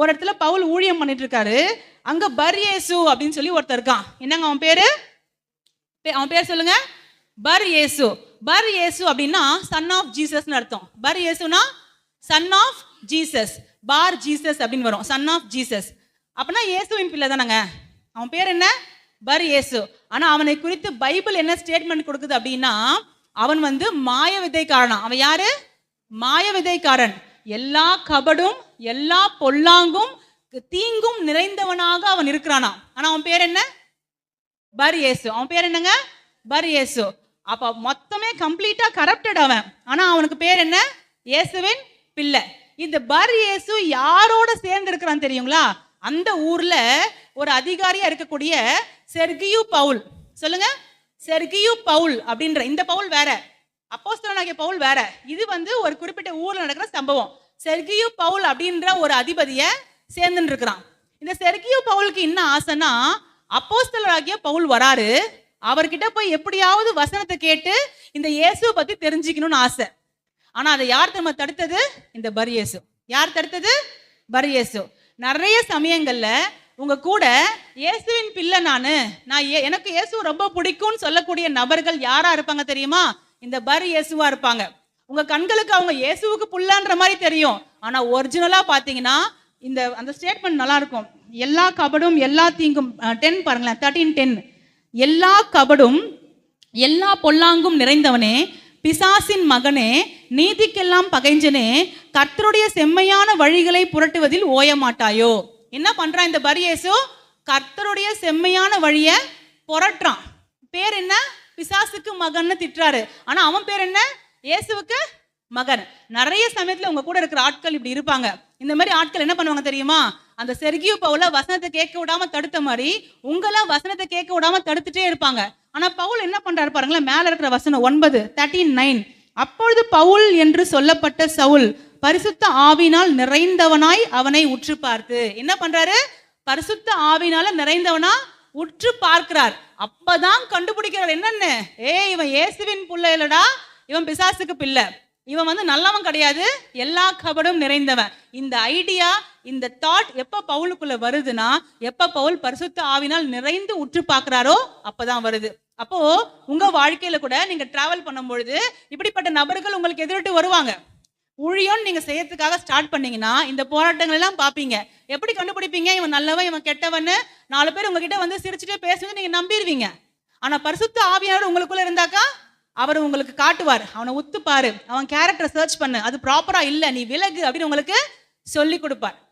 ஒரு இடத்துல பவுல் ஊழியம் பண்ணிட்டு இருக்காரு அங்க பர்யேசு அப்படின்னு சொல்லி ஒருத்தர் இருக்கான். என்னங்க அவன் பேரு? பே- அவன் பேர் சொல்லுங்க. பர் ஏசு பர் ஏசு அப்படின்னா சன் ஆஃப் ஜீசஸ்னு அர்த்தம். பர் ஏசுனா சன் ஆஃப் ஜீசஸ் பார் ஜீசஸ் அப்படின்னு வரும். சன் ஆஃப் ஜீசஸ் அப்படின்னா இயேசுவின் பிள்ளை தானங்க. அவன் பேர் என்ன? பர் ஏசு ஆனா அவனை குறித்து பைபிள் என்ன ஸ்டேட்மெண்ட் கொடுக்குது அப்படின்னா அவன் வந்து மாய விதைக்காரனா அவன் யாரு? மாய விதைக்காரன் எல்லா கபடும் எல்லா பொல்லாங்கும் தீங்கும் நிறைந்தவனாக அவன் இருக்கிறானா ஆனா அவன் பேர் என்ன? பர் ஏசு அவன் பேர் என்னங்க? பர் ஏசு அப்ப மொத்தமே கம்ப்ளீட்டா கரப்டட் அவன். ஆனா அவனுக்கு பேர் என்ன? இயேசுவின் பிள்ளை. இந்த பர் இயேசு யாரோட சேர்ந்து இருக்கிறான் தெரியுங்களா? அந்த ஊர்ல ஒரு அதிகாரியா இருக்கக்கூடிய செர்கியு பவுல். சொல்லுங்க. செர்கியு பவுல் அப்படின்ற இந்த பவுல் வேற. அப்போஸ்தலனாகிய பவுல் வேற. இது வந்து ஒரு குறிப்பிட்ட ஊர்ல நடக்கிற சம்பவம். செர்கியு பவுல் அப்படின்ற ஒரு அதிபதிய சேர்ந்துன்னு இருக்கிறான் இந்த செர்கியு பவுலுக்கு என்ன ஆசைன்னா அப்போஸ்தலராகிய பவுல் வராரு. அவர்கிட்ட போய் எப்படியாவது வசனத்தை கேட்டு இந்த இயேசுவை பத்தி தெரிஞ்சுக்கணும்னு ஆசை. ஆனா அதை யார் திரும்ப தடுத்தது? இந்த பரியேசு யார் தடுத்தது? பரியேசு நிறைய சமயங்கள்ல உங்க கூட இயேசுவின் பிள்ளை நானு. நான் ஏ- எனக்கு இயேசு ரொம்ப பிடிக்கும்னு சொல்லக்கூடிய நபர்கள் யாரா இருப்பாங்க தெரியுமா? இந்த பர் இயேசுவா இருப்பாங்க. உங்க கண்களுக்கு அவங்க இயேசுவுக்கு புல்லான்ற மாதிரி தெரியும். ஆனா ஒரிஜினலா பாத்தீங்கன்னா இந்த அந்த ஸ்டேட்மெண்ட் நல்லா இருக்கும். எல்லா கபடும் எல்லா தீங்கும் டென் பாருங்களேன் தேர்ட்டீன் டென் எல்லா கபடும் எல்லா பொல்லாங்கும் நிறைந்தவனே பிசாசின் மகனே நீதிக்கெல்லாம் பகைஞ்சனே கர்த்தருடைய செம்மையான வழிகளை புரட்டுவதில் ஓய மாட்டாயோ என்ன பண்றான் இந்த பரியேசு கர்த்தருடைய செம்மையான வழிய புரட்டுறான். பேர் என்ன? பிசாசுக்கு மகன்னு திட்டுறாரு. ஆனா அவன் பேர் என்ன? இயேசுவுக்கு மகன். நிறைய சமயத்துல உங்க கூட இருக்கிற ஆட்கள் இப்படி இருப்பாங்க. இந்த மாதிரி ஆட்கள் என்ன பண்ணுவாங்க தெரியுமா? அந்த செர்கியூ பவுல வசனத்தை கேட்க விடாம தடுத்த மாதிரி உங்களை வசனத்தை கேட்க விடாம தடுத்துட்டே இருப்பாங்க. ஆனா பவுல் என்ன பண்றாரு பாருங்களேன் மேல இருக்கிற வசனம் ஒன்பது தேர்ட்டின் நைன் அப்பொழுது பவுல் என்று சொல்லப்பட்ட சவுல் பரிசுத்த ஆவினால் நிறைந்தவனாய் அவனை உற்று பார்த்து என்ன பண்றாரு? பரிசுத்த ஆவினால நிறைந்தவனா உற்று பார்க்கிறார் அப்பதான் கண்டுபிடிக்கிறார் என்னென்ன? ஏய் இவன் இயேசுவின் புள்ள இல்லடா. இவன் பிசாசுக்கு பிள்ளை. இவன் வந்து நல்லவன் கிடையாது. எல்லா கபடும் நிறைந்தவன். இந்த ஐடியா இந்த தாட் எப்ப பவுலுக்குள்ள வருதுன்னா எப்ப பவுல் பரிசுத்த ஆவினால் நிறைந்து உற்று பார்க்கிறாரோ அப்பதான் வருது. அப்போ உங்க வாழ்க்கையில கூட நீங்க டிராவல் பண்ணும்பொழுது இப்படிப்பட்ட நபர்கள் உங்களுக்கு எதிரிட்டு வருவாங்க. ஊழியம் நீங்க செய்யறதுக்காக ஸ்டார்ட் பண்ணீங்கன்னா இந்த போராட்டங்கள் எல்லாம் பாப்பீங்க எப்படி கண்டுபிடிப்பீங்க? இவன் நல்லவன் இவன் கெட்டவன்னு நாலு பேர் உங்ககிட்ட வந்து சிரிச்சுட்டே பேசுறது நீங்க நம்பிடுவீங்க. ஆனா பரிசுத்த ஆவியானவர் உங்களுக்குள்ள இருந்தாக்கா அவர் உங்களுக்கு காட்டுவார். அவனை ஒத்துப்பாரு அவன் கேரக்டரை சர்ச் பண்ணு. அது ப்ராப்பரா இல்ல. நீ விலகு அப்படின்னு உங்களுக்கு சொல்லி கொடுப்பார்.